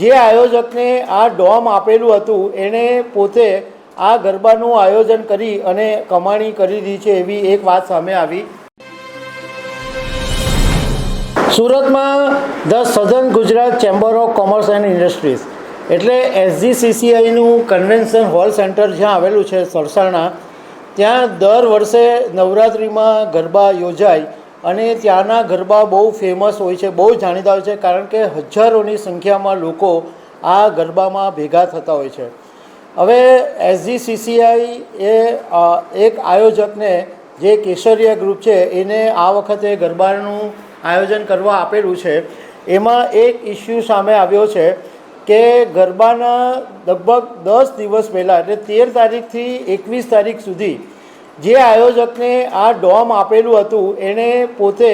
જે આયોજકને આ ડોમ આપેલું હતું, એણે પોતે આ ગરબાનું આયોજન કરી અને કમાણી કરી દીધી છે એવી એક વાત સામે આવી. સુરતમાં the southern Gujarat chamber of commerce and industries, એટલે એસજીસીસીઆઈનું કન્વેન્શન હોલ સેન્ટર જ્યાં આવેલું છે સરસાણા, ત્યાં દર વર્ષે નવરાત્રિમાં ગરબા યોજાય અને ત્યાંના ગરબા બહુ ફેમસ હોય છે, બહુ જાણીતા હોય છે, કારણ કે હજારોની સંખ્યામાં લોકો આ ગરબામાં ભેગા થતા હોય છે. હવે એસજીસીસીઆઈ એ એક આયોજકને જે કેસરિયા ગ્રુપ છે, એને આ વખતે ગરબાનું આયોજન કરવા આપેલું છે. એમાં એક ઇસ્યુ સામે આવ્યો છે કે ગરબાના લગભગ દસ દિવસ પહેલાં, એટલે તેર તારીખથી એકવીસ તારીખ સુધી જે આયોજકને આ ડોમ આપેલું હતું, એણે પોતે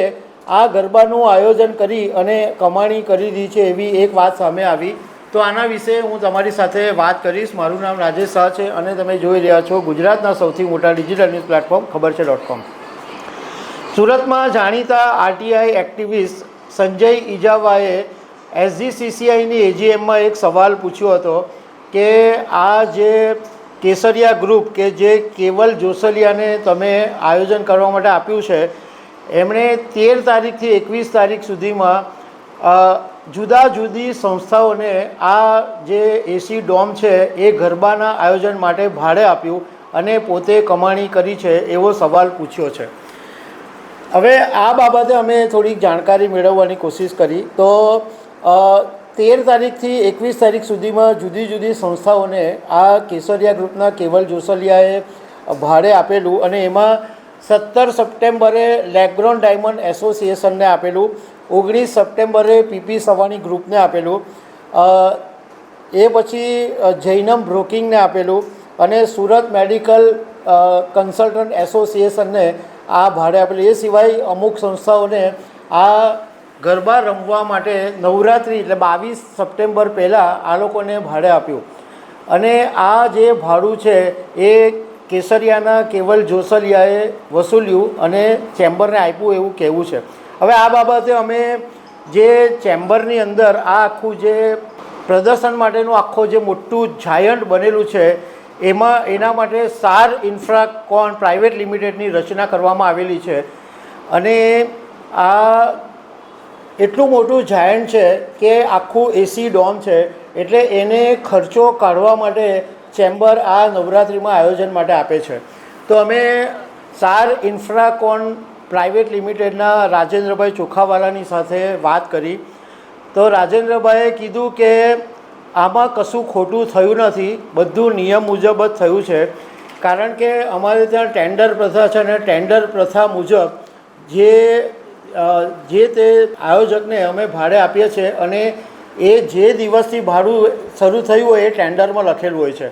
આ ગરબાનું આયોજન કરી અને કમાણી કરી છે એવી એક વાત સામે આવી. તો આના વિશે હું તમારી સાથે વાત કરીશ. મારું નામ રાજેશ શાહ છે અને તમે જોઈ રહ્યા છો ગુજરાતના સૌથી મોટા ડિજિટલ ન્યૂઝ પ્લેટફોર્મ, ખબર છે ડોટ કોમ. સુરતમાં જાણીતા આરટીઆઈ એક્ટિવિસ્ટ સંજય ઇજાવાએ એસજીસીસીઆઈની એજીએમમાં એક સવાલ પૂછ્યો હતો કે આ જે કેસરિયા ગ્રુપ કે જે કેવલ જોસલિયાને તમે આયોજન કરવા માટે આપ્યું છે, એમણે તેર તારીખથી એકવીસ તારીખ સુધીમાં જુદા જુદી સંસ્થાઓને આ જે એસી ડોમ છે એ ગરબાના આયોજન માટે ભાડે આપ્યું અને પોતે કમાણી કરી છે એવો સવાલ પૂછ્યો છે. હવે આ બાબતે અમે થોડીક જાણકારી મેળવવાની કોશિશ કરી. તો તેર તારીખથી એકવીસ તારીખ સુધીમાં જુદી જુદી સંસ્થાઓને આ કેસરિયા ગ્રુપના કેવલ જોસલિયાએ ભાડે આપેલું અને એમાં સત્તર સપ્ટેમ્બરે લેગ્રોન ડાયમંડ એસોસિએશનને આપેલું, ઓગણીસ સપ્ટેમ્બરે પીપી સવાણી ગ્રુપને આપેલું એ પછી જૈનમ બ્રોકિંગને આપેલું અને સુરત મેડિકલ કન્સલ્ટન્ટ એસોસિએશનને આ ભાડે આપેલું. એ સિવાય અમુક સંસ્થાઓને આ ગરબા રમવા માટે નવરાત્રિ એટલે બાવીસ સપ્ટેમ્બર પહેલાં આ લોકોને ભાડે આપ્યું. અને આ જે ભાડું છે એ કેસરિયાના કેવલ જોસલિયાએ વસૂલ્યું અને ચેમ્બરને આપ્યું એવું કહેવું છે. હવે આ બાબતે અમે જે ચેમ્બરની અંદર આ આખું જે પ્રદર્શન માટેનું આખો જે મોટું જાયન્ટ બનેલું છે, એમાં એના માટે સાર ઇન્ફ્રાકોન પ્રાઇવેટ લિમિટેડની રચના કરવામાં આવેલી છે. અને આ એટલું મોટું જાયન્ટ છે કે આખું એસી ડોમ છે, એટલે એને ખર્ચો કાઢવા માટે ચેમ્બર આ નવરાત્રિમાં આયોજન માટે આપે છે. તો અમે સાર ઇન્ફ્રાકોન પ્રાઇવેટ લિમિટેડના રાજેન્દ્રભાઈ ચોખાવાલાની સાથે વાત કરી. તો રાજેન્દ્રભાઈએ કીધું કે આમાં કશું ખોટું થયું નથી, બધું નિયમ મુજબ જ થયું છે. કારણ કે અમારે ત્યાં ટેન્ડર પ્રથા છે અને ટેન્ડર પ્રથા મુજબ જે જે તે આયોજકને અમે ભાડે આપીએ છીએ અને એ જે દિવસથી ભાડું શરૂ થયું હોય એ ટેન્ડરમાં લખેલું હોય છે.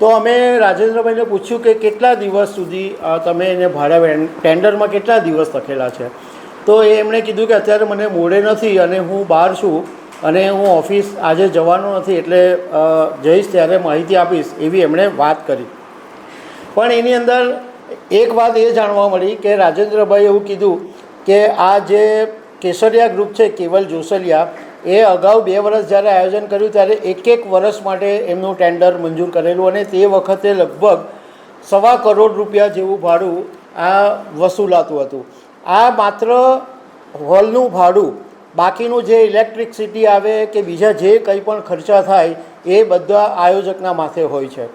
તો અમે રાજેન્દ્રભાઈને પૂછ્યું કે કેટલા દિવસ સુધી તમે એને ભાડે ટેન્ડરમાં કેટલા દિવસ લખેલા છે? તો એ એમણે કીધું કે અત્યારે મને મોડે નથી અને હું બહાર છું અને હું ઓફિસ આજે જવાનો નથી એટલે જઈશ ત્યારે માહિતી આપીશ એવી એમણે વાત કરી. પણ એની અંદર એક વાત એ જાણવા મળી કે રાજેન્દ્રભાઈ એવું કીધું કે આ જે કેસરિયા ગ્રુપ છે, કેવલ જોસલિયા, એ અગાઉ બે વર્ષ જ્યારે આયોજન કર્યું ત્યારે એક એક વર્ષ માટે એમનું ટેન્ડર મંજૂર કરેલું અને તે વખતે લગભગ સવા કરોડ રૂપિયા જેવું ભાડું આ વસૂલાતું હતું. આ માત્ર હોલનું ભાડું, બાકીનું જે ઇલેક્ટ્રિકસિટી આવે કે બીજા જે કંઈ પણ ખર્ચા થાય, એ બધા આયોજકના માથે હોય છે.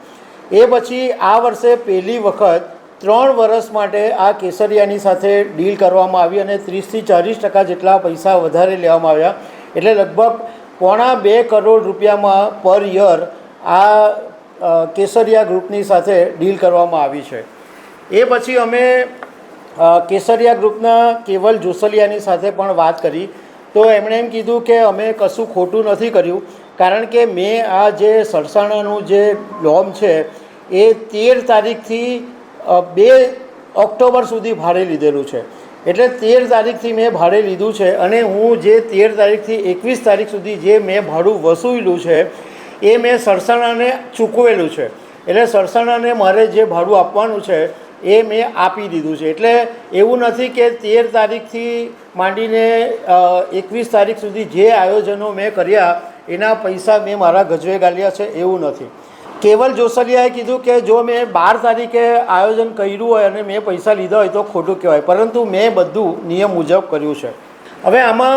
એ પછી આ વર્ષે પહેલી વખત ત્રણ વર્ષ માટે આ કેસરિયાની સાથે ડીલ કરવામાં આવી અને ત્રીસથી ચાલીસ ટકા જેટલા પૈસા વધારે લેવામાં આવ્યા. એટલે લગભગ પોણા બે કરોડ રૂપિયામાં પર યર આ કેસરિયા ગ્રુપની સાથે ડીલ કરવામાં આવી છે. એ પછી અમે કેસરિયા ગ્રુપના કેવલ જોસલિયાની સાથે પણ વાત કરી. તો એમણે એમ કીધું કે અમે કશું ખોટું નથી કર્યું. કારણ કે મેં આ જે સરસાણાનું જે લોમ છે, એ તેર તારીખથી બે ઓક્ટોબર સુધી ભાડે લીધેલું છે. એટલે તેર તારીખથી મેં ભાડે લીધું છે અને હું જે તેર તારીખથી એકવીસ તારીખ સુધી જે મેં ભાડું વસૂલ્યું છે, એ મેં સરસાણાને ચૂકવેલું છે. એટલે સરસાણાને મારે જે ભાડું આપવાનું છે, એ મેં આપી દીધું છે. એટલે એવું નથી કે તેર તારીખથી માંડીને એકવીસ તારીખ સુધી જે આયોજનો મેં કર્યા, એના પૈસા મેં મારા ગજવે ગાલ્યા છે, એવું નથી. કેવલ જોસલિયાએ કીધું કે જો મેં બાર તારીખે આયોજન કર્યું હોય અને મેં પૈસા લીધા હોય તો ખોટું કહેવાય. પરંતુ મેં બધું નિયમ મુજબ કર્યું છે. હવે આમાં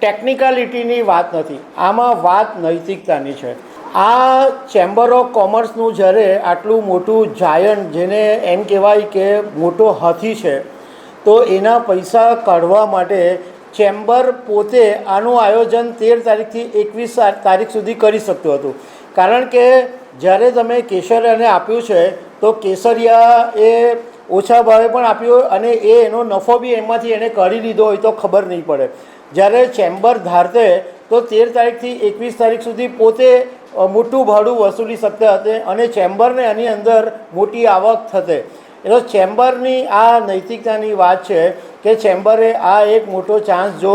ટેકનિકાલિટીની વાત નથી. આમાં વાત નૈતિકતાની છે. આ ચેમ્બર ઓફ કોમર્સનું જ્યારે આટલું મોટું જાયન્ટ જેને એમ કહેવાય કે મોટો હાથી છે, તો એના પૈસા કાઢવા માટે ચેમ્બર પોતે આનું આયોજન તેર તારીખથી એકવીસ તારીખ સુધી કરી શકતું હતું. કારણ કે જ્યારે તમે કેસરિયાને આપ્યું છે, તો કેસરિયા એ ઓછા ભાવે પણ આપ્યું અને એ એનો નફો બી એમાંથી એણે કરી લીધો હોય તો ખબર નહીં પડે. જ્યારે ચેમ્બર ધારતે, તો તેર તારીખથી એકવીસ તારીખ સુધી પોતે મોટું ભાડું વસૂલી શકતા હતા અને ચેમ્બરને આની અંદર મોટી આવક થતે. એટલે ચેમ્બરની આ નૈતિકતાની વાત છે કે ચેમ્બરે આ એક મોટો ચાન્સ જો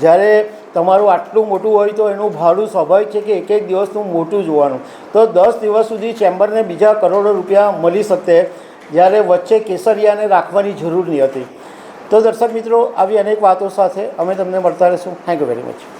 જ્યારે તમારું આટલું મોટું હોય તો એનું ભાડું સ્વાભાવિક છે કે એક એક દિવસનું મોટું જોવાનું. તો દસ દિવસ સુધી ચેમ્બરને બીજા કરોડો રૂપિયા મળી શકે જ્યારે વચ્ચે કેસરિયાને રાખવાની જરૂર નહીં હતી. તો દર્શક મિત્રો, આવી અનેક વાતો સાથે અમે તમને મળતા રહીશું. Thank you very much